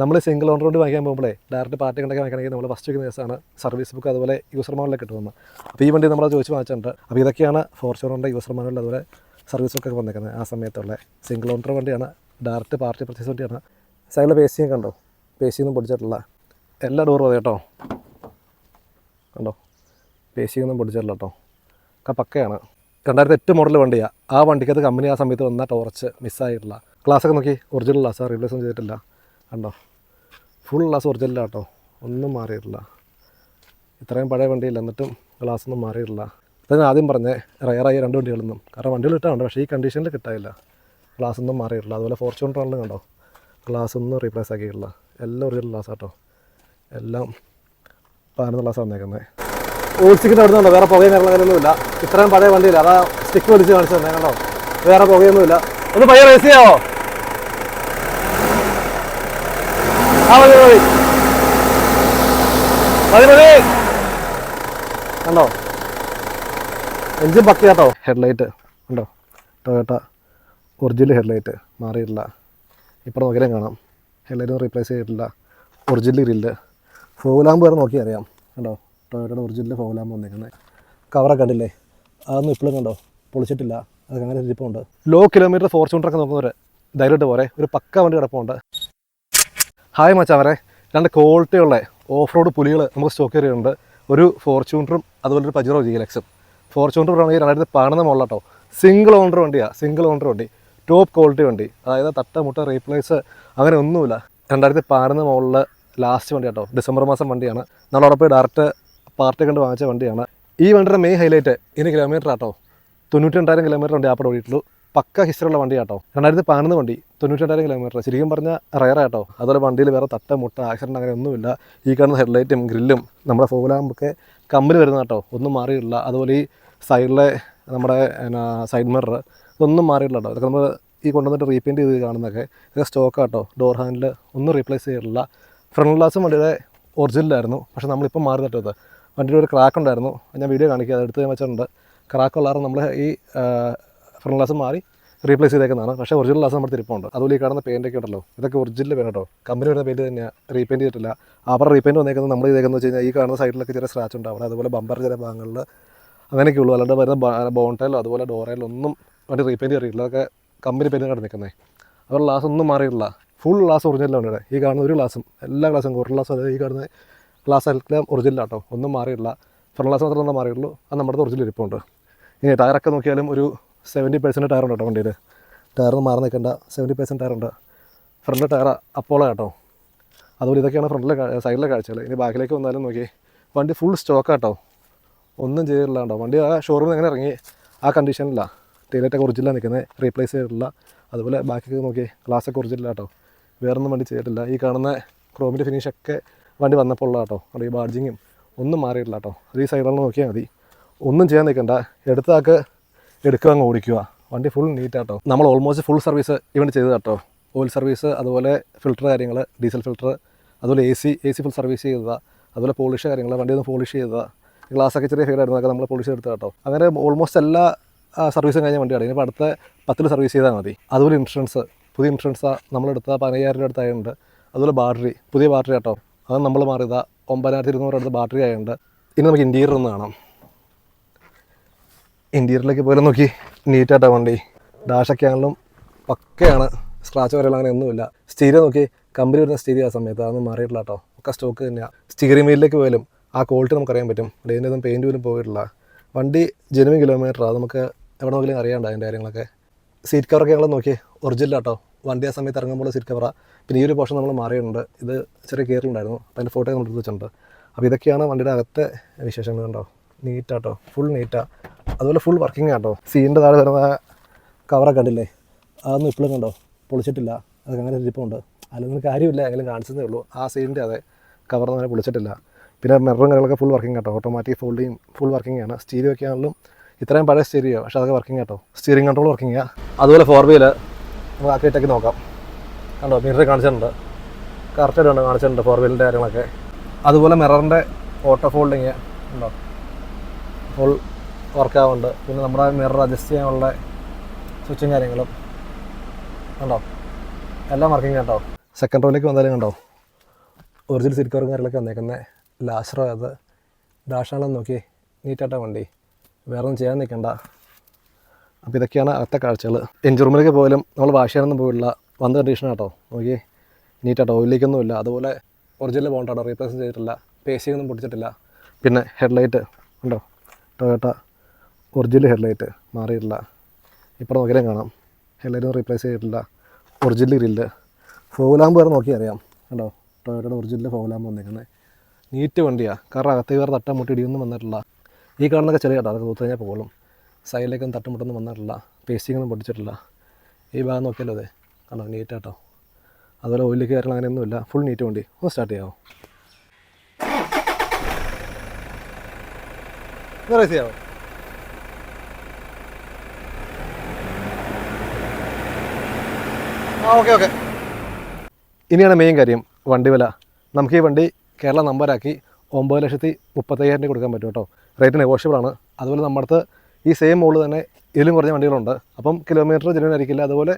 നമ്മൾ single on road വാങ്ങിക്കാൻ പോകുമ്പോഴേ ഡയറക്റ്റ് പാർട്ടി കണ്ടൊക്കെ വാങ്ങിക്കണമെങ്കിൽ നമ്മൾ ഫസ്റ്റ് വയ്ക്കുന്ന ദിവസമാണ് സർവീസ് ബുക്ക് അതുപോലെ യൂസർ മാനുവലൊക്കെ കിട്ടുന്നത്. അപ്പോൾ ഈ വണ്ടി നമ്മൾ ചോദിച്ച് വാങ്ങിച്ചിട്ടുണ്ട്. അപ്പോൾ ഇതൊക്കെയാണ് ഫോർച്യൂണറിന്റെ യൂസർ മാനുവൽ അതുപോലെ സർവീസ് ബുക്കൊക്കെ വന്നേക്കുന്നത് ആ സമയത്തുള്ള സിംഗിൾ ഓണർ വണ്ടിയാണ് ഡയറക്റ്റ് പാർട്ടി പർച്ചേസ് വണ്ടിയാണ്. സൈഡിലെ പേസിയും കണ്ടോ? പേസിയൊന്നും പൊടിച്ചിട്ടില്ല. എല്ലാ ഡോറും അതെ കേട്ടോ. കണ്ടോ? പേസിയൊന്നും പൊടിച്ചിട്ടില്ല കേട്ടോ. ഒക്കെ പക്കയാണ്. രണ്ടായിരത്തി എട്ട് മോഡൽ വണ്ടിയാണ് ആ വണ്ടിക്കകത്ത് കമ്പനി ആ സമയത്ത് വന്ന ടോർച്ച് മിസ്സായിട്ടില്ല ക്ലാസ്സൊക്കെ നോക്കി. ഒറിജിനൽ ക്ലാസ് റീപ്ലേസ് ഒന്നും ചെയ്തിട്ടില്ല. കണ്ടോ? ഫുൾ ഗ്ലാസ് ഒറിജിനൽ കേട്ടോ ഒന്നും മാറിയിട്ടില്ല. ഇത്രയും പഴയ വണ്ടിയില്ല എന്നിട്ടും ഗ്ലാസ് ഒന്നും മാറിയിട്ടില്ല. ഇതാണ് ആദ്യം പറഞ്ഞേ റയറായി രണ്ട് വണ്ടികളൊന്നും കാരണം വണ്ടികൾ കിട്ടാറുണ്ട് പക്ഷേ ഈ കണ്ടീഷനിൽ കിട്ടാനില്ല ഗ്ലാസ് ഒന്നും മാറിയിട്ടില്ല. അതുപോലെ ഫോർച്യൂൺ ആണെങ്കിലും കണ്ടോ? ഗ്ലാസ് ഒന്നും റീപ്ലേസ് ആക്കിയിട്ടില്ല. എല്ലാം ഒറിജിനൽ ഗ്ലാസ് കേട്ടോ എല്ലാം പതിനൊന്ന് ഗ്ലാസ് വന്നേക്കുന്നത് ഓടിച്ചിട്ട് അവിടെ നിന്നുണ്ടോ വേറെ പുകയും കാര്യങ്ങളൊന്നുമില്ല ഇത്രയും പഴയ വണ്ടിയില്ല. അതാ സ്റ്റിക്ക് വലിച്ച് കാണിച്ചു തന്നെ കണ്ടോ? വേറെ പുകയൊന്നുമില്ല ഒന്ന് പയ്യെ റേസ് ചെയ്യാവോ? കണ്ടോ? എഞ്ചിൻ പക്കി ഹെഡ്ലൈറ്റ് ഉണ്ടോ ടൊയോട്ട ഒറിജിനൽ ഹെഡ്ലൈറ്റ് മാറിയിട്ടില്ല. ഇപ്പം നോക്കിയാലും കാണാം. ഹെഡ്ലൈറ്റ് റീപ്ലേസ് ചെയ്തിട്ടില്ല. ഒറിജിനൽ ഗ്രില്ല് ഫോലാമ്പ് വരെ നോക്കി അറിയാം. കണ്ടോ? ടൊയോട്ടയുടെ ഒറിജിനൽ ഫോലാമ്പ് വന്നിരിക്കുന്നത്. കവറൊക്കെ കണ്ടില്ലേ? അതൊന്നും ഇപ്പോഴും കണ്ടോ? പൊളിച്ചിട്ടില്ല. അത് അങ്ങനെ ഇരിപ്പുണ്ട്. ലോ കിലോമീറ്റർ ഫോർച്യൂണറൊക്കെ നോക്കുന്നവർ ധൈര്യമായിട്ട് പോരെ. ഒരു പക്ക വണ്ടി കിടപ്പുണ്ട്. ഹായ് മച്ചാവരെ രണ്ട് ക്വാളിറ്റിയുള്ള ഓഫ് റോഡ് പുലികൾ നമുക്ക് സ്റ്റോക്ക് ചെയ്യുന്നുണ്ട് ഒരു ഫോർച്യൂണറും അതുപോലെ ഒരു പജറോ ജി എക്സും ഫോർച്യൂണർ ആണെങ്കിൽ രണ്ടായിരത്തി പതിനൊന്ന് മുകളിലാട്ടോ സിംഗിൾ ഓണർ വണ്ടിയാണ് സിംഗിൾ ഓണർ വണ്ടി. ടോപ്പ് ക്വാളിറ്റി വണ്ടി. അതായത് തട്ട മുട്ട റീപ്ലേസ് അങ്ങനെ ഒന്നുമില്ല. രണ്ടായിരത്തി പതിനൊന്ന് മുകളിൽ ലാസ്റ്റ് വണ്ടി കേട്ടോ ഡിസംബർ മാസം വണ്ടിയാണ്. നമ്മളവിടെ പോയി ഡയറക്റ്റ് പാർട്ടി കണ്ട് വാങ്ങിച്ച വണ്ടിയാണ്. ഈ വണ്ടിയുടെ മെയിൻ ഹൈലൈറ്റ് ഇനി കിലോമീറ്റർ ആട്ടോ. തൊണ്ണൂറ്റി രണ്ടായിരം കിലോമീറ്റർ വണ്ടി ആപ്പിടെ ഓടിയിട്ടുള്ളൂ. പക്ക ഹിസ്റ്ററി ഉള്ള വണ്ടി കേട്ടോ രണ്ടായിരത്തി പതിനൊന്ന് വണ്ടി തൊണ്ണൂറ്റി രണ്ടായിരം കിലോമീറ്റർ ശരിക്കും പറഞ്ഞാൽ റയർ ആട്ടോ. അതുപോലെ വണ്ടിയിൽ വേറെ തട്ട മുട്ട ആക്സിഡന്റ് അങ്ങനെ ഒന്നുമില്ല. ഈ കാണുന്ന ഹെഡ്ലൈറ്റും ഗ്രില്ലും നമ്മുടെ ഫോലാമ്പൊക്കെ കമ്പനി വരുന്ന കേട്ടോ ഒന്നും മാറിയിട്ടില്ല. അതുപോലെ ഈ സൈഡിലെ നമ്മുടെ സൈഡ് മിറർ ഇതൊന്നും മാറിയിട്ടില്ല കേട്ടോ ഇതൊക്കെ നമ്മൾ ഈ കൊണ്ടുവന്നിട്ട് റീപെയിന്റ് ചെയ്ത് കാണുന്നതൊക്കെ ഇതൊക്കെ സ്റ്റോക്ക് കേട്ടോ ഡോർ ഹാൻഡിൽ ഒന്നും റീപ്ലേസ് ചെയ്തിട്ടില്ല. ഫ്രണ്ട് ഗ്ലാസും വണ്ടിയുടെ ഒറിജിനലായിരുന്നു പക്ഷേ നമ്മളിപ്പോൾ മാറി തട്ടത് വണ്ടിയുടെ ഒരു ക്രാക്ക് ഉണ്ടായിരുന്നു. ഞാൻ വീഡിയോ കാണിക്കുക അത് എടുത്ത് ഞാൻ വെച്ചിട്ടുണ്ട്. ക്രാക്ക് ഉള്ളാറ് നമ്മൾ ഈ ഫ്രണ്ട് ഗ്ലാസ് മാറി റീപ്ലേസ് ചെയ്തേക്കുന്നതാണ്. പക്ഷേ ഒറിജിനൽ ഗ്ലാസ് നമ്മുടെ തിരുപ്പുണ്ട് അതുപോലെ ഈ കാണുന്ന പെയിന്റൊക്കെ ഉണ്ടല്ലോ. ഇതൊക്കെ ഒറിജിനൽ വേണം കേട്ടോ. കമ്പനി വരുന്ന പെയിന്റ് തന്നെയാണ് റീപെയിന്റ് ചെയ്തിട്ടില്ല. അവരുടെ റീപെയിന്റ് വന്നേക്കുന്നത് നമ്മൾ ചെയ്തേക്കുന്നത് വെച്ച് കഴിഞ്ഞാൽ ഈ കാണുന്ന സൈഡിലൊക്കെ ചെറിയ സ്ക്രാച്ച് ഉണ്ടാവും അതുപോലെ ബമ്പർ ചില ഭാഗങ്ങളിൽ അങ്ങനെയൊക്കെ ഉള്ളൂ. അല്ലാണ്ട് വരുന്ന ബോണ്ടയിലോ അതുപോലെ ഡോറയിലോ ഒന്നും വണ്ടി റീപെയിന്റ് ചെയ്തിട്ടില്ല. അതൊക്കെ കമ്പനി പെയിന്റ് കണ്ട് നിൽക്കുന്നത്. അവരുടെ ഗ്ലാസ് ഒന്നും മാറിയില്ല ഫുൾ ഗ്ലാസ് ഒറിജിനലാണ് ഇവിടെ. ഈ കാണുന്ന ഒരു ഗ്ലാസും എല്ലാ ഗ്ലാസും കുറേ ഗ്ലാസ് അതായത് ഈ കാണുന്ന ഗ്ലാസ് എല്ലാം ഒറിജിനലാട്ടോ ഒന്നും മാറിയില്ല ഫ്രണ്ട് ഗ്ലാസ് മാത്രമേ മാറിയുള്ളൂ അത് നമ്മുടെ ഒറിജിനൽ ഇരിപ്പുണ്ട്. ഇനി ടയറൊക്കെ നോക്കിയാലും ഒരു സെവന്റി പെർസെന്റ് ടയറുണ്ട് കേട്ടോ വണ്ടിയിൽ ടയറൊന്നും മാറി നിൽക്കേണ്ട. സെവന്റി പെർസെന്റ് ഉണ്ട്. ഫ്രണ്ട് ടയർ അപ്പോളാണ് കേട്ടോ അതുപോലെ ഇതൊക്കെയാണ് ഫ്രണ്ടിലെ സൈഡിലെ കാഴ്ചകൾ ഇനി ബാക്കിലേക്ക് വന്നാലും നോക്കി. വണ്ടി ഫുൾ സ്റ്റോക്ക് കേട്ടോ ഒന്നും ചെയ്തിട്ടില്ല കേട്ടോ. വണ്ടി ആ ഷോറൂമിൽ എങ്ങനെ ഇറങ്ങി. ആ കണ്ടീഷനില്ല ടീലറ്റൊക്കെ ഒറിജിനലാണ് നിൽക്കുന്നത് റീപ്ലേസ് ചെയ്തിട്ടില്ല. അതുപോലെ ബാക്കിയൊക്കെ നോക്കി. ഗ്ലാസ്സൊക്കെ ഒറിജിനലാണ് കേട്ടോ. വേറൊന്നും വണ്ടി ചെയ്തിട്ടില്ല. ഈ കാണുന്ന ക്രോമിന്റെ ഫിനിഷൊക്കെ വണ്ടി വന്നപ്പോൾ ഉള്ള കേട്ടോ. അവിടെ ഈ ബാഡ്ജിങ്ങും ഒന്നും മാറിയിട്ടില്ല കേട്ടോ. അത് ഈ സൈഡിലാണ് നോക്കിയാൽ മതി. ഒന്നും ചെയ്യാൻ നിൽക്കണ്ട. എടുത്താക്ക് എടുക്കുക അങ്ങ് ഓടിക്കുക. വണ്ടി ഫുൾ നീറ്റാട്ടോ നമ്മൾ ഓൾമോസ്റ്റ് ഫുൾ സർവീസ് ഇവൻ ചെയ്ത് കേട്ടോ ഓയിൽ സർവീസ് അതുപോലെ ഫിൽറ്റർ കാര്യങ്ങൾ ഡീസൽ ഫിൽറ്റർ അതുപോലെ A C A C full service ചെയ്തതാണ് അതുപോലെ പോളിഷ് കാര്യങ്ങൾ വണ്ടി ഒന്ന് പോളിഷ് ചെയ്തതാ. ഗ്ലാസ്സൊക്കെ ചെറിയ ഫെയിലായിരുന്നു അതൊക്കെ നമ്മൾ പോളിഷ് എടുത്ത് കേട്ടോ അങ്ങനെ ഓൾമോസ്റ്റ് എല്ലാ സർവീസും കഴിഞ്ഞ വണ്ടിയാണ്. ഇനിയിപ്പോൾ അടുത്ത പത്തിൽ സർവീസ് ചെയ്താൽ മതി. അതുപോലെ ഇൻഷുറൻസ് പുതിയ ഇൻഷുറൻസ് നമ്മളെടുത്ത പതിനയ്യായിരം രൂപ അടുത്തായുണ്ട്. അതുപോലെ ബാറ്ററി പുതിയ ബാറ്ററി കേട്ടോ അത് നമ്മൾ മാറിയതാണ് ഒമ്പതിനായിരത്തി ഇരുന്നൂറ് അടുത്ത് ബാറ്ററി ആയതുകൊണ്ട് ഇനി നമുക്ക് ഇന്റീരിയർ ഒന്ന് കാണാം. ഇന്റീരിയറിലേക്ക് പോലും നോക്കി നീറ്റായിട്ടാണ് വണ്ടി. ഡാഷൊക്കെ ആണെങ്കിലും പക്കയാണ്. സ്ക്രാച്ച് വരെയുള്ള അങ്ങനെ ഒന്നുമില്ല. സ്റ്റീരിയോ നോക്കി കമ്പനി വരുന്ന സ്റ്റീരിയോ ആ സമയത്ത് അതൊന്നും മാറിയിട്ടില്ല കേട്ടോ ഒക്കെ സ്റ്റോക്ക് തന്നെയാണ് സ്റ്റിയറിംഗ് വീലിലേക്ക് പോയാലും ആ ക്വാളിറ്റി നമുക്കറിയാൻ പറ്റും. അതിന്റെ ഒന്നും പെയിന്റ് പോലും പോയിട്ടില്ല. വണ്ടി ജെനുവിൻ കിലോമീറ്റർ ആണ് നമുക്ക് എവിടെ നോക്കിയാലും അറിയാണ്ട് അതിന്റെ കാര്യങ്ങളൊക്കെ. സീറ്റ് കവറൊക്കെ ഞങ്ങൾ നോക്കി ഒറിജിനൽ കേട്ടോ വണ്ടി ആ സമയത്ത് ഇറങ്ങുമ്പോൾ സീറ്റ് കവറാണ് പിന്നെ ഈ ഒരു പോർഷൻ നമ്മൾ മാറിയിട്ടുണ്ട്. ഇത് ചെറിയ കയറിലുണ്ടായിരുന്നു അപ്പോൾ അതിന്റെ ഫോട്ടോ നമ്മൾ എടുത്ത് വെച്ചിട്ടുണ്ട്. അപ്പോൾ ഇതൊക്കെയാണ് വണ്ടിയുടെ അകത്തെ വിശേഷങ്ങൾ കണ്ടോ? നീറ്റാട്ടോ ഫുൾ നീറ്റാ അതുപോലെ ഫുൾ വർക്കിംഗ് ആട്ടോ സീന്റെ താഴെ വരുന്ന കവറൊക്കെ കണ്ടില്ലേ? അതൊന്നും ഇപ്പോഴും കണ്ടോ? പൊളിച്ചിട്ടില്ല. അത് അങ്ങനെ ഇരിപ്പുണ്ട്. അതിലൊന്നും കാര്യമില്ല. എങ്കിലും കാണിച്ചതേ ഉള്ളൂ. ആ സീന്റെ അതെ കവർ അങ്ങനെ പൊളിച്ചിട്ടില്ല. പിന്നെ മെററും കാര്യങ്ങളൊക്കെ ഫുൾ വർക്കിംഗ് കേട്ടോ. ഓട്ടോമാറ്റിക് ഫോൾഡിങ് ഫുൾ വർക്കിംഗ് ആണ്. സ്റ്റീരിയോ ഒക്കെ ആണെങ്കിലും ഇത്രയും പഴയ സ്റ്റീരിയോ പക്ഷേ അതൊക്കെ വർക്കിംഗ് കേട്ടോ. സ്റ്റിയറിംഗ് കൺട്രോൾ വർക്കിംഗ് ആണ് അതുപോലെ ഫോർ വീൽ നമുക്ക് ആക്കിയിട്ടൊക്കെ നോക്കാം. കണ്ടോ? മിറർ കാണിച്ചിട്ടുണ്ട്. കറക്റ്റായിട്ട് ഉണ്ട് കാണിച്ചിട്ടുണ്ട് ഫോർ വീലിന്റെ കാര്യങ്ങളൊക്കെ. അതുപോലെ മിററിന്റെ ഓട്ടോ ഫോൾഡിങ് ഉണ്ടോ? ഫുൾ വർക്കാവുന്നുണ്ട് പിന്നെ നമ്മുടെ മിറർ അഡ്ജസ്റ്റ് ചെയ്യാനുള്ള സ്വിച്ചും കാര്യങ്ങളും ഉണ്ടോ? എല്ലാം വർക്കിംഗ് കേട്ടോ. സെക്കൻഡ് റോയിലേക്ക് വന്നാലും കണ്ടോ? ഒറിജിനൽ സീറ്റ് കവറും കാര്യങ്ങളൊക്കെ വന്നേക്കുന്നത് ലാസ്റ്ററോ അത് ഡാഷാണെന്ന് നോക്കി. നീറ്റായിട്ടാണ് വണ്ടി. വേറെ ഒന്നും ചെയ്യാൻ നിൽക്കണ്ട അപ്പോൾ ഇതൊക്കെയാണ് അകത്തെ കാഴ്ചകൾ. എഞ്ചിൻ റൂമിലേക്ക് പോയാലും നമ്മൾ വാഷ് ചെയ്യാനൊന്നും പോയില്ല വന്ന കണ്ടീഷൻ കേട്ടോ. നോക്കി. നീറ്റാട്ടോ ഓയിലേക്കൊന്നും ഇല്ല. അതുപോലെ ഒറിജിനൽ ബോണ്ടാട്ടോ റീപ്ലേസ് ചെയ്തിട്ടില്ല. പേസിംഗ് ഒന്നും പൊട്ടിച്ചിട്ടില്ല. പിന്നെ ഹെഡ്ലൈറ്റ് ഉണ്ടോ? ടൊയോട്ട ഒറിജിനൽ ഹെഡ്ലൈറ്റ് മാറിയിട്ടില്ല. ഇപ്പോൾ നോക്കിയാലും കാണാം. ഹെഡ്ലൈറ്റ് റീപ്ലേസ് ചെയ്തിട്ടില്ല. Original grille. ഫോഗുലാമ്പ് വരെ നോക്കി അറിയാം. കണ്ടോ? ടൊയോട്ടയുടെ ഒറിജിനൽ ഫോഗുലാമ്പ് വന്നിരിക്കുന്നത് നീറ്റ് വണ്ടിയാണ് കാരണം അകത്ത് വേറെ തട്ടം മുട്ടി ഇടിയൊന്നും വന്നിട്ടില്ല. ഈ കാണുന്നൊക്കെ ചെറിയ കേട്ടോ. അതൊക്കെ തൂത്ത് കഴിഞ്ഞാൽ പോകും സൈഡിലേക്കൊന്നും തട്ടുമുട്ടൊന്നും വന്നിട്ടില്ല. പേസ്റ്റിങ്ങൊന്നും ഒന്നും പൊട്ടിച്ചിട്ടില്ല. ഈ ഭാഗം നോക്കിയാലോ അതെ കണ്ടോ? കേട്ടോ അതുപോലെ ഓയിലേക്ക് കയറണം അങ്ങനെയൊന്നുമില്ല ഫുൾ നീറ്റ് വണ്ടി. ഒന്ന് സ്റ്റാർട്ട് ചെയ്യാമോ റേസ് ചെയ്യാമോ ഓക്കെ ഓക്കെ. ഇനിയാണ് മെയിൻ കാര്യം വണ്ടി വില. നമുക്ക് ഈ വണ്ടി കേരള നമ്പറാക്കി ഒമ്പത് ലക്ഷത്തി മുപ്പത്തയ്യായിരം രൂപ കൊടുക്കാൻ പറ്റും കേട്ടോ. റേറ്റ് നെഗോഷ്യബിൾ ആണ്. അതുപോലെ നമ്മുടെ അടുത്ത് ഈ സെയിം മോൾ തന്നെ ഇതിലും കുറഞ്ഞ വണ്ടികളുണ്ട്. അപ്പം കിലോമീറ്റർ ജനുവൻ ആയിരിക്കില്ല. അതുപോലെ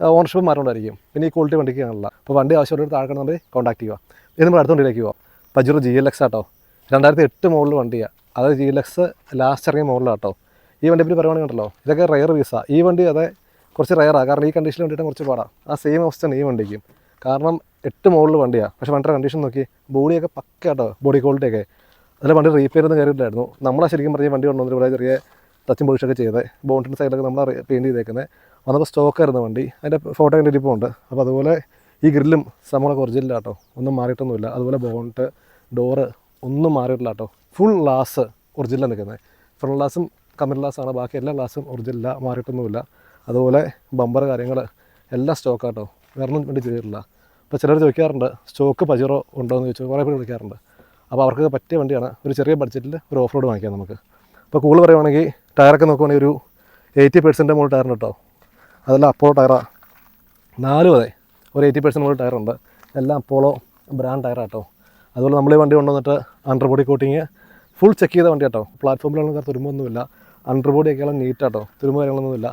ഓണർഷിപ്പ് മാറുകൊണ്ടായിരിക്കും പിന്നെ ഈ ക്വാളിറ്റി വണ്ടിക്ക് കാണില്ല അപ്പോൾ വണ്ടി ആവശ്യമുള്ള താഴെ നമ്മൾ കോൺടാക്ട് ചെയ്യുക. ഇത് നമ്മൾ അടുത്ത വണ്ടിയിലേക്ക് പോവാം. പജുറോ ജി എൽ എക്സ് ആട്ടോ. രണ്ടായിരത്തി എട്ട് മോഡൽ വണ്ടിയാണ് അതായത് ജി എൽ എക്സ് ലാസ്റ്റ് ഇറങ്ങിയ മോഡലാട്ടോ ഈ വണ്ടി പറ്റി പറയുകയാണെങ്കിൽ ഉണ്ടല്ലോ. ഇതൊക്കെ റയർ വീസാണ് ഈ വണ്ടി അതെ കുറച്ച് റയറാണ് കാരണം ഈ കണ്ടീഷനിൽ വേണ്ടിയിട്ട് കുറച്ച് പാടാം. ആ സെയിം അവസ്ഥ ഈ വണ്ടിക്കും. കാരണം എട്ട് മോഡൽ വണ്ടിയാണ് പക്ഷേ വണ്ടിയുടെ കണ്ടീഷൻ നോക്കി ബോഡിയൊക്കെ പക്ക കേട്ടോ ബോഡി ക്വാളിറ്റി ഒക്കെ. അതിൽ വണ്ടി റീപ്പയർ ഒന്നും കയറിയിട്ടായിരുന്നു നമ്മളാ ശരിക്കും പറഞ്ഞ വണ്ടി കൊണ്ടുവന്നിട്ട് ഇവിടെ ചെറിയ ടച്ചും പൊളിഷൊക്കെ ചെയ്ത് ബോണ്ടിന്റെ സൈഡിലൊക്കെ നമ്മൾ പെയിന്റ് ചെയ്തേക്കുന്നത് വന്നപ്പോൾ സ്റ്റോക്കായിരുന്നു വണ്ടി. അതിന്റെ ഫോട്ടോ കണ്ടിട്ട് ഇരിപ്പുണ്ട് അപ്പോൾ അതുപോലെ ഈ ഗ്രില്ലും നമ്മളൊക്കെ ഒറിജിനൽ കേട്ടോ ഒന്നും മാറിയിട്ടൊന്നുമില്ല. അതുപോലെ ബോണ്ട് ഡോറ് ഒന്നും മാറിയിട്ടില്ല ഫുൾ ഗ്ലാസ് ഒറിജിനലാണ് നിൽക്കുന്നത് ഫ്രണ്ട് ഗ്ലാസും കമ്മൽ ഗ്ലാസ്സാണ് ബാക്കി എല്ലാ ഗ്ലാസും ഒറിജിനല്ല മാറിയിട്ടൊന്നുമില്ല. അതുപോലെ ബമ്പർ കാര്യങ്ങൾ എല്ലാം സ്റ്റോക്കാട്ടോ വേറെ വേറൊന്നും വേണ്ടി ചെയ്തിട്ടില്ല. അപ്പോൾ ചിലർ ചോദിക്കാറുണ്ട് സ്റ്റോക്ക് പജിറോ ഉണ്ടോ? എന്ന് ചോദിച്ചു. കുറേ പേര് വിളിക്കാറുണ്ട്. അപ്പോൾ അവർക്ക് പറ്റിയ വണ്ടിയാണ്. ഒരു ചെറിയ ബഡ്ജറ്റിൽ ഒരു ഓഫ് റോഡ് വാങ്ങിക്കാം നമുക്ക്. അപ്പോൾ കൂടുതൽ പറയുവാണെങ്കിൽ ടയറൊക്കെ നോക്കുവാണെങ്കിൽ ഒരു എയ്റ്റി പെർസെന്റ് മുകളിൽ ടയറുണ്ട് കേട്ടോ അതെല്ലാം അപ്പോളോ ടയറാണ് നാല് അതെ ഒരു എയ്റ്റി പെർസെന്റ് മുകളിൽ ടയറുണ്ട് എല്ലാം അപ്പോളോ ബ്രാൻഡ് ടയറാട്ടോ അതുപോലെ നമ്മൾ ഈ വണ്ടി കൊണ്ടുവന്നിട്ട് under body coating full check ചെയ്ത വണ്ടി കേട്ടോ പ്ലാറ്റ്ഫോമിലുള്ള തുരുമ്പൊന്നുമില്ല. അണ്ടർ ബോഡിയൊക്കെയാണ് നീറ്റാട്ടോ തുരുമ്പ് കാര്യങ്ങളൊന്നുമില്ല.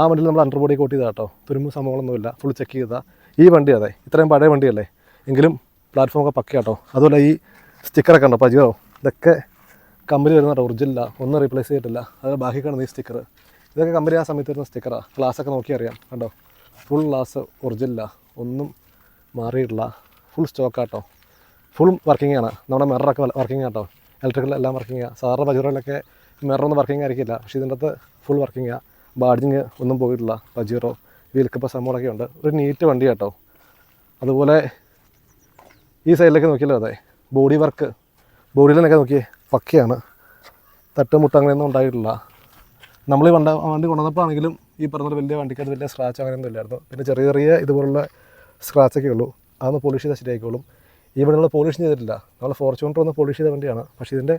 ആ വണ്ടിയിൽ നമ്മൾ അണ്ടർ ബോഡി കോട്ട് ചെയ്താൽ കേട്ടോ. തുരുമ്പ് സംഭവങ്ങളൊന്നുമില്ല. ഫുൾ ചെക്ക് ചെയ്താൽ ഈ വണ്ടി അതെ ഇത്രയും പഴയ വണ്ടിയല്ലേ? എങ്കിലും പ്ലാറ്റ്ഫോമൊക്കെ പക്ക കേട്ടോ. അതുപോലെ ഈ സ്റ്റിക്കറൊക്കെ ഉണ്ടോ പജിയോ ഇതൊക്കെ കമ്പനി വരുന്ന ഒറിജിനല്ല ഒന്നും റീപ്ലേസ് ചെയ്തിട്ടില്ല. അതുപോലെ ബാക്കി കാണുന്ന ഈ സ്റ്റിക്കർ ഇതൊക്കെ കമ്പനി ആ സമയത്ത് വരുന്ന സ്റ്റിക്കറാണ് ഗ്ലാസ്സൊക്കെ നോക്കി അറിയാം. കണ്ടോ? ഫുൾ ഗ്ലാസ് ഒറിജിനല്ല ഒന്നും മാറിയിട്ടില്ല. ഫുൾ സ്റ്റോക്കാട്ടോ ഫുൾ വർക്കിംഗ് ആണ്. നമ്മുടെ മിററൊക്കെ വർക്കിംഗ് ആട്ടോ ഇലക്ട്രിക്കൽ എല്ലാം വർക്കിംഗ് ആണ് സാധാരണ പജീറോയിലൊക്കെ മിററൊന്നും വർക്കിംഗ് ആയിരിക്കില്ല. പക്ഷേ ഇതിന്റെ അകത്ത് ഫുൾ വർക്കിംഗ് ആണ് ബാഡ്ജിങ് ഒന്നും പോയിട്ടില്ല. പജീറോ വീൽക്കപ്പ സംഭവമൊക്കെ ഉണ്ട്. ഒരു നീറ്റ് വണ്ടി കേട്ടോ. അതുപോലെ ഈ സൈഡിലേക്ക് നോക്കിയല്ലോ അതെ. Body work. ബോഡിയിലൊക്കെ നോക്കിയേ പക്കയാണ്. തട്ടുമുട്ട അങ്ങനെയൊന്നും ഉണ്ടായിട്ടില്ല. നമ്മൾ വണ്ട വണ്ടി കൊണ്ടുവന്നപ്പോൾ ആണെങ്കിലും ഈ പറഞ്ഞ വലിയ വണ്ടിക്കകത്ത് വലിയ സ്ക്രാച്ച് അങ്ങനെയൊന്നും ഇല്ലായിരുന്നു. പിന്നെ ചെറിയ ചെറിയ ഇതുപോലുള്ള സ്ക്രാച്ചൊക്കെ ഉള്ളൂ. അതൊന്ന് പോളിഷ് ചെയ്താൽ ശരിയായിക്കോളും. നമ്മൾ പോളിഷ് ചെയ്തിട്ടില്ല. നമ്മൾ ഫോർച്യൂണർ ഒന്ന് പോളിഷ് ചെയ്ത വണ്ടിയാണ്. പക്ഷേ ഇതിന്റെ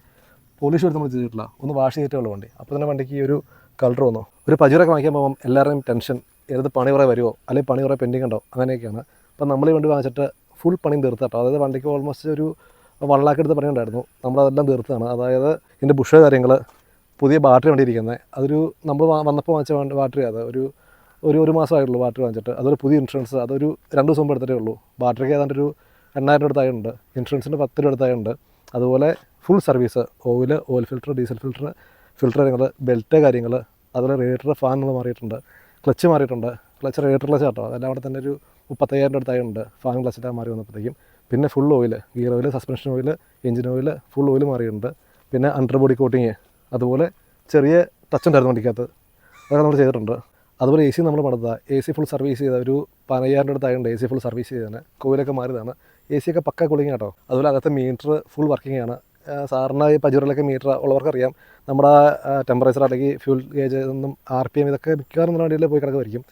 പോളിഷ് എടുത്ത് നമ്മൾ ചെയ്തിട്ടില്ല. ഒന്ന് വാഷ് ചെയ്തിട്ടേ ഉള്ളൂ വണ്ടി. അപ്പോൾ തന്നെ വണ്ടിക്ക് ഈ ഒരു കളർ വന്നു? ഒരു പജൂരൊക്കെ വാങ്ങിക്കാൻ പോകുമ്പോൾ എല്ലാവരുടെയും ടെൻഷൻ ഏത് പണി കുറേ വരുമോ അല്ലെങ്കിൽ പണി കുറേ പെൻഡിങ് ഉണ്ടോ അങ്ങനെയൊക്കെയാണ്. അപ്പം നമ്മൾ ഈ വണ്ടി വാങ്ങിച്ചിട്ട് ഫുൾ പണിയും തീർത്താട്ടോ അതായത് വണ്ടിക്ക് ഓൾമോസ്റ്റ് ഒരു വൺ ലാക്ക് എടുത്ത് പണി ഉണ്ടായിരുന്നു. നമ്മളതെല്ലാം തീർത്താണ് അതായത് ഇതിന്റെ ബുഷ് കാര്യങ്ങൾ പുതിയ ബാറ്ററി വണ്ടി ഇരിക്കുന്നത് അതൊരു നമ്മൾ വന്നപ്പോൾ വാങ്ങിച്ച ബാറ്ററി അത്. ഒരു ഒരു ഒരു മാസമായിട്ടുള്ളൂ ബാറ്ററി വാങ്ങിച്ചിട്ട്. അതൊരു പുതിയ ഇൻഷുറൻസ് അതൊരു രണ്ട് ദിവസം എടുത്തിട്ടേ ഉള്ളൂ. ബാറ്ററിക്ക് ഏതാണ്ട് ഒരു എണ്ണായിരം രൂപ അടുത്തായുണ്ട് ഇൻഷുറൻസിന്റെ പത്ത് രൂപ അടുത്തായുണ്ട് അതുപോലെ full service oil oil filter diesel filter filter കാര്യങ്ങൾ ബെൽറ്റ് കാര്യങ്ങൾ അതുപോലെ റേഡിയേറ്റർ ഫാൻ നമ്മൾ മാറിയിട്ടുണ്ട് ക്ലച്ച് മാറിയിട്ടുണ്ട്. ക്ലച്ച് റേഡിയേറ്റർ ക്ലച്ച് കേട്ടോ അതെല്ലാം അവിടെ തന്നെ ഒരു മുപ്പത്തയ്യായിരം രൂപ അടുത്തായുണ്ട് ഫാൻ ക്ലച്ചിട്ടാണ് മാറി വന്നപ്പോഴത്തേക്കും. പിന്നെ full oil gear oil suspension oil engine oil full oil മാറിയിട്ടുണ്ട്. പിന്നെ അണ്ടർ ബോഡി കോട്ടിങ് അതുപോലെ ചെറിയ ടച്ച് ഉണ്ടായിരുന്നു വണ്ടിക്കകത്ത്. അതൊക്കെ നമ്മൾ ചെയ്തിട്ടുണ്ട്. അതുപോലെ എ സി നമ്മൾ പണിതാണ് എ സി ഫുൾ സർവീസ് ചെയ്ത. ഒരു പതിനയ്യായിരം രൂപ അടുത്തായതുകൊണ്ട് എ സി ഫുൾ സർവീസ് ചെയ്തതാണ് കോയിലൊക്കെ മാറിയതാണ്. എ ഒക്കെ പക്ക കൂളിങ് കേട്ടോ അതുപോലെ അകത്തെ മീറ്റർ ഫുൾ വർക്കിംഗ് ആണ്. സാധാരണ ഈ പജൂറിലൊക്കെ മീറ്റർ ഉള്ളവർക്കറിയാം. നമ്മുടെ ടെമ്പറേച്ചർ അല്ലെങ്കിൽ ഫ്യൂൽ ഗേജ് ഒന്നും ആർ പി എം ഇതൊക്കെ മിക്കവാറും നമ്മുടെ വണ്ടിയിൽ പോയി കിടക്കുമായിരിക്കും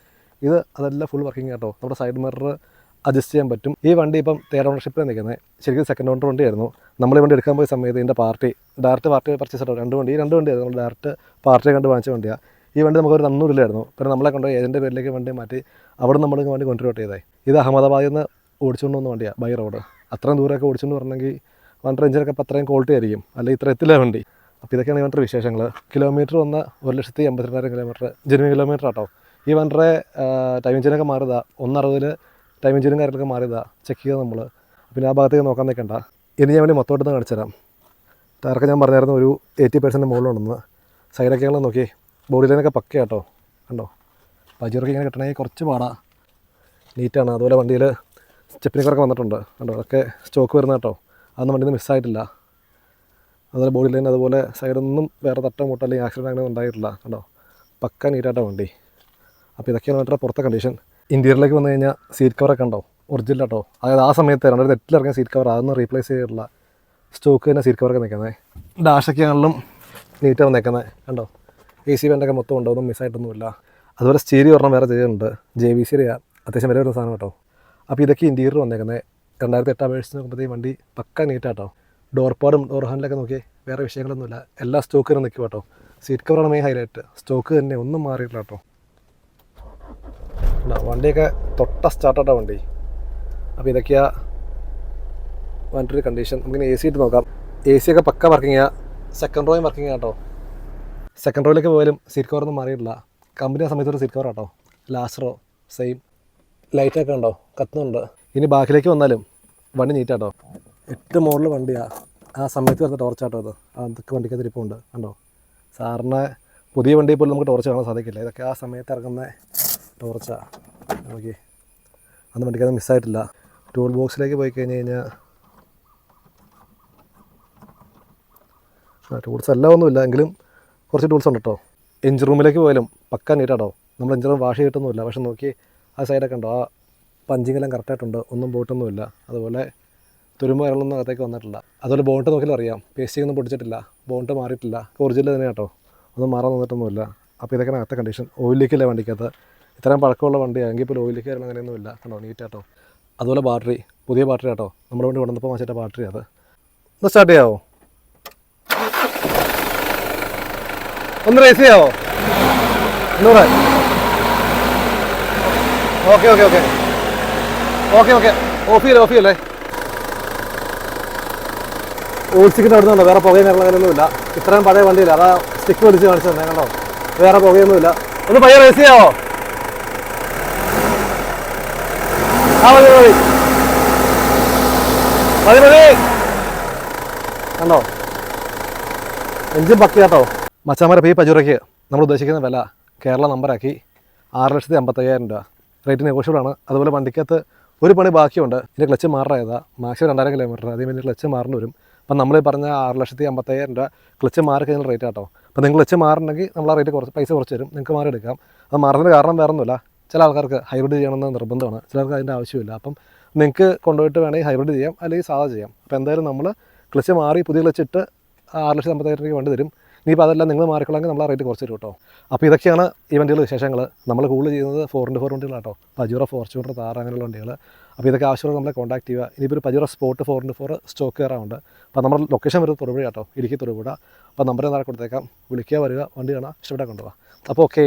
ഇത് അതെല്ലാം ഫുൾ വർക്കിംഗ് കേട്ടോ. നമ്മുടെ സൈഡ് മിറർ അഡ്ജസ്റ്റ് ചെയ്യാൻ പറ്റും. ഈ വണ്ടി ഇപ്പം തേർഡ് ഓണർഷിപ്പിൽ നിൽക്കുന്നത്. ശരിക്കും സെക്കൻഡ് ഓണർ വണ്ടിയായിരുന്നു. നമ്മൾ ഈ വണ്ടി എടുക്കാൻ പോയ സമയത്ത് ഇതിന്റെ പാർട്ടി ഡയറക്റ്റ് പാർട്ടി പർച്ചേസ് ആട്ടോ രണ്ട് വണ്ടി ഈ രണ്ട് വണ്ടിയായിരുന്നു. നമ്മൾ ഡയറക്റ്റ് പാർട്ടിയെ കണ്ട് വാങ്ങിച്ച വണ്ടിയാണ് ഈ വണ്ടി നമുക്ക് നമുക്കൊരു നന്നൂരില്ലായിരുന്നു പിന്നെ നമ്മളെ കൊണ്ട് ഏജന്റെ പേരിലേക്ക് വണ്ടി മാറ്റി അവിടെ നമ്മൾ വണ്ടി കൊണ്ടുവരട്ടെ ചെയ്തായി ഇത് അഹമ്മദാബാദിൽ നിന്ന് ഓടിച്ചുകൊണ്ട് വന്ന വണ്ടിയാണ് ബൈ റോഡ് അത്രയും ദൂരമൊക്കെ ഓടിച്ചുകൊണ്ട് വരണമെങ്കിൽ വണ്ടിയുടെ എഞ്ചിനൊക്കെ അപ്പോൾ അത്രയും ക്വാളിറ്റി ആയിരിക്കും. അല്ലെങ്കിൽ ഇത്ര എത്തില്ല വണ്ടി. അപ്പോൾ ഇതൊക്കെയാണ് ഇവന്റെ വിശേഷങ്ങൾ. കിലോമീറ്റർ വന്ന ഒരു ലക്ഷത്തി എൺപത്തിരണ്ടായിരം കിലോമീറ്റർ ജനുവൻ കിലോമീറ്റർ ആട്ടോ. ഈ വൺറെ ടൈം എഞ്ചിനൊക്കെ മാറിയതാ. ഒന്നറുപതിൽ ടൈം എഞ്ചിനും കാര്യങ്ങളൊക്കെ മാറിയതാ. ചെക്ക് ചെയ്താൽ നമ്മൾ പിന്നെ ആ ഭാഗത്തേക്ക് നോക്കാൻ നിൽക്കണ്ട ഇനി ഞാൻ വേണ്ടി മൊത്തമായിട്ട് കാണിച്ചു തരാം. ടയറൊക്കെ ഞാൻ പറഞ്ഞായിരുന്നു ഒരു എയ്റ്റി പെർസെന്റ് മുകളിലുണ്ടെന്ന് സൈഡൊക്കെ ഞങ്ങൾ നോക്കി. ബോഡി ലൈനൊക്കെ പക്ക കേട്ടോ കണ്ടോ? പജീറൊക്കെ ഇങ്ങനെ കിട്ടണമെങ്കിൽ കുറച്ച് പാടാണ് നീറ്റാണ് അതുപോലെ വണ്ടിയിൽ സ്റ്റെപ്പിനൊക്കെ വന്നിട്ടുണ്ട്. കണ്ടോ? അതൊക്കെ സ്റ്റോക്ക് വരുന്ന കേട്ടോ. അതൊന്നും വണ്ടിയിൽ നിന്ന് മിസ്സായിട്ടില്ല. അതുപോലെ ബോഡി ലൈൻ അതുപോലെ സൈഡൊന്നും വേറെ തട്ടോ മുട്ടോ അല്ലെങ്കിൽ ആക്സിഡന്റ് അങ്ങനെ ഉണ്ടായിട്ടില്ല. കണ്ടോ? പക്ക നീറ്റായിട്ട വണ്ടി. അപ്പോൾ ഇതൊക്കെയാണ് വേണ്ട പുറത്തെ കണ്ടീഷൻ ഇന്റീരിയറിലേക്ക് വന്നു കഴിഞ്ഞാൽ സീറ്റ് കവറൊക്കെ ഉണ്ടോ ഒറിജിനൽ കേട്ടോ അതായത് ആ സമയത്ത് രണ്ടായിരത്തി എട്ടിൽ ഇറങ്ങിയ സീറ്റ് കവർ അതൊന്നും റീപ്ലേസ് ചെയ്തിട്ടില്ല. സ്റ്റോക്ക് തന്നെ സീറ്റ് കവറൊക്കെ നിൽക്കുന്നത് ഡാഷൊക്കെ ആണെങ്കിലും നീറ്റാണ് നിൽക്കുന്നത് കണ്ടോ? എ സി വേണ്ടൊക്കെ മൊത്തം ഉണ്ടോ? ഒന്നും മിസ്സായിട്ടൊന്നുമില്ല അതുപോലെ സ്റ്റീരി ഒരെണ്ണം വേറെ ചെയ്യുന്നുണ്ട് ജെ ബി സിയുടെ അത്യാവശ്യം വില വരുന്ന സാധനം കേട്ടോ. അപ്പോൾ ഇതൊക്കെ ഇന്റീരിയർ വന്നേക്കുന്നത് രണ്ടായിരത്തി എട്ടാം വേഴ്സ് നോക്കുമ്പോഴത്തേക്കും വണ്ടി പക്ക നീറ്റാട്ടോ ഡോർ പാടും ഡോർ ഹാൻഡിലൊക്കെ നോക്കിയേ വേറെ വിഷയങ്ങളൊന്നുമില്ല. എല്ലാ സ്റ്റോക്ക് തന്നെ നിൽക്കും കേട്ടോ സീറ്റ് കവറാണ് മെയിൻ ഹൈലൈറ്റ് സ്റ്റോക്ക് തന്നെ ഒന്നും മാറിയിട്ടില്ല കേട്ടോ? വണ്ടിയൊക്കെ തൊട്ട സ്റ്റാർട്ടാട്ടോ വണ്ടി. അപ്പോൾ ഇതൊക്കെയാ വണ്ടിയുടെ കണ്ടീഷൻ നമുക്ക് എ സി ഇട്ട് നോക്കാം. എ സി ഒക്കെ പക്ക വർക്കിംഗ് സെക്കൻഡ് റോയും വർക്കിംഗ് കേട്ടോ സെക്കൻഡ് റോയിലേക്ക് പോയാലും സീറ്റ് കവറൊന്നും മാറിയിട്ടില്ല. കമ്പനി ആ സമയത്തൊരു സീറ്റ് കവർ കേട്ടോ ലാസ്റ്റ് റോ സെയിം ലൈറ്റൊക്കെ ഉണ്ടോ കത്തുന്നുണ്ട്. ഇനി ബാക്കിലേക്ക് വന്നാലും വണ്ടി നീറ്റാട്ടോ. എട്ട് മോഡൽ വണ്ടിയാ. ആ സമയത്ത് വരുന്ന ടോർച്ചാട്ടോ അത് അതൊക്കെ വണ്ടിക്ക് തിരിപ്പുണ്ട് കണ്ടോ? സാറിന് പുതിയ വണ്ടി പോലും നമുക്ക് ടോർച്ച് കാണാൻ സാധിക്കില്ല. ഇതൊക്കെ ആ സമയത്ത് ഇറങ്ങുന്ന ടോർച്ചാണ് നോക്കി. അന്ന് വണ്ടിക്ക് അത് മിസ്സായിട്ടില്ല ടൂൾ ബോക്സിലേക്ക് പോയി കഴിഞ്ഞ് കഴിഞ്ഞാൽ ആ ടൂൾസ് എല്ലാം ഒന്നുമില്ല. എങ്കിലും കുറച്ച് ടൂൾസ് ഉണ്ട് കേട്ടോ എഞ്ചിൻ റൂമിലേക്ക് പോയാലും പക്ക നീറ്റാട്ടോ നമ്മൾ എഞ്ചിൻ റൂം വാഷ് ചെയ്തിട്ടൊന്നുമില്ല. പക്ഷെ നോക്കി ആ സൈഡൊക്കെ ഉണ്ടോ ആ പഞ്ചിങ് എല്ലാം കറക്റ്റായിട്ടുണ്ട്. ഒന്നും ബോട്ടൊന്നുമില്ല. അതുപോലെ തുരുമ്പ് വരളൊന്നും അകത്തേക്ക് വന്നിട്ടില്ല. അതുപോലെ ബോട്ട് നോക്കിയാലും അറിയാം. പേസ്റ്റിംഗ് ഒന്നും പൊടിച്ചിട്ടില്ല. ബോണ്ട് മാറിയിട്ടില്ല. ഒറിജിനൽ തന്നെ കേട്ടോ. ഒന്നും മാറാൻ വന്നിട്ടൊന്നുമില്ല. അപ്പോൾ ഇതൊക്കെയാണ് അകത്തെ കണ്ടീഷൻ ഓയിൽ വണ്ടിക്കകത്ത്? ഇത്രയും പഴക്കമുള്ള വണ്ടിയാണെങ്കിൽ ഇപ്പോൾ ഓയിൽ ലീക്ക് ഇല്ല അങ്ങനെയൊന്നുമില്ല. കണ്ടോ? നീറ്റാട്ടോ അതുപോലെ ബാറ്ററി പുതിയ ബാറ്ററി കേട്ടോ നമ്മുടെ വണ്ടി കൊണ്ടുവന്നപ്പോൾ മാച്ചിട്ട ബാറ്ററി അത്. ഒന്ന് സ്റ്റാർട്ട് ചെയ്യാവോ? ഒന്ന് race ചെയ്യാവോ? Okay okay okay. Okay okay. Off ചെയ്യല്ലേ ഓഫ് ചെയ്യല്ലേ ഓടിച്ചിട്ട് അവിടെ നിന്നുണ്ടോ വേറെ പുകയും കാര്യങ്ങളൊന്നുമില്ല ഇത്രയും പഴയ വണ്ടിയില്ല. അതാ സ്റ്റിക്ക് വലിച്ച് കാണിച്ചു തന്നെ കണ്ടോ? വേറെ പുകയൊന്നുമില്ല ഒന്ന് പയ്യെ റേസ് ചെയ്യാവോ? ആ മതി മതി മതി. മതി കണ്ടോ? എഞ്ചിൻ പക്കിയാട്ടോ മച്ചാമര പേ പജുറയ്ക്ക് നമ്മൾ ഉദ്ദേശിക്കുന്ന വില കേരള നമ്പറാക്കി ആറ് ലക്ഷത്തി അമ്പത്തയ്യായിരം രൂപ. റേറ്റ് നെഗോഷ്യബിൾ ആണ്. അതുപോലെ വണ്ടിക്കകത്ത് ഒരു പണി ബാക്കിയുണ്ട്. ഇതിന്റെ ക്ലച്ച് മാറായതാ മാക്സിമം രണ്ടായിരം കിലോമീറ്റർ അതേ ഇതിന്റെ ക്ലച്ച് മാറേണ്ടി വരും. അപ്പം നമ്മൾ പറഞ്ഞ ആറ് ലക്ഷത്തി അമ്പത്തയ്യായിരം രൂപ ക്ലച്ച് മാറി കഴിഞ്ഞ റേറ്റ് ആട്ടോ അപ്പോൾ നിങ്ങൾ ക്ലച്ച് മാറണമെങ്കിൽ നമ്മൾ ആ റേറ്റ് കുറച്ച് പൈസ കുറച്ച് തരും. നിങ്ങൾക്ക് മാറി എടുക്കാം. അത് മാറുന്നതിന് കാരണം വേറെ ഒന്നുമില്ല ചില ആൾക്കാർക്ക് ഹൈബ്രിഡ് ചെയ്യണമെന്ന് നിർബന്ധമാണ്. ചിലർക്ക് അതിന്റെ ആവശ്യമില്ല. അപ്പം നിങ്ങൾക്ക് കൊണ്ടുപോയിട്ട് വേണമെങ്കിൽ ഹൈബ്രിഡ് ചെയ്യാം അല്ലെങ്കിൽ സാധാ ചെയ്യാം. അപ്പോൾ എന്തായാലും നമ്മൾ ക്ലച്ച് മാറി പുതിയ ക്ലച്ച് ഇട്ട് ആറ് ലക്ഷത്തി അമ്പത്തയ്യായിരം രൂപയ്ക്ക് വേണ്ടി തരും. ഇനിയിപ്പോൾ അതെല്ലാം നിങ്ങൾ മാറിക്കൊള്ളാമെങ്കിൽ നമ്മൾ റേറ്റ് കുറച്ച് തരും കേട്ടോ അപ്പോൾ ഇതൊക്കെയാണ് ഈ വണ്ടികൾ വിശേഷങ്ങൾ നമ്മൾ കൂടുതൽ ചെയ്യുന്നത് ഫോർ ഇന്റു ഫോർ വണ്ടികളാട്ടോ. പജൂറോ ഫോർച്യൂണർ താർ അങ്ങനെയുള്ള വണ്ടികൾ അപ്പോൾ ഇതൊക്കെ ആവശ്യമുള്ള നമ്മളെ കോൺടാക്ട് ചെയ്യുക. ഇനിയിപ്പോൾ ഒരു Pajero spot four into four stock കയറാറുണ്ട് അപ്പോൾ നമ്മുടെ ലൊക്കേഷൻ വരുന്നത് തൊടുപുഴ കേട്ടോ ഇടുക്കി തൊടുപുഴ. അപ്പോൾ നമ്പർ താഴെ കൊടുത്തേക്കാം. വിളിക്കുക വരിക വണ്ടി കാണാം ഇഷ്ടപ്പെട്ടാൽ കൊണ്ടുപോകാം അപ്പോൾ ഓക്കെ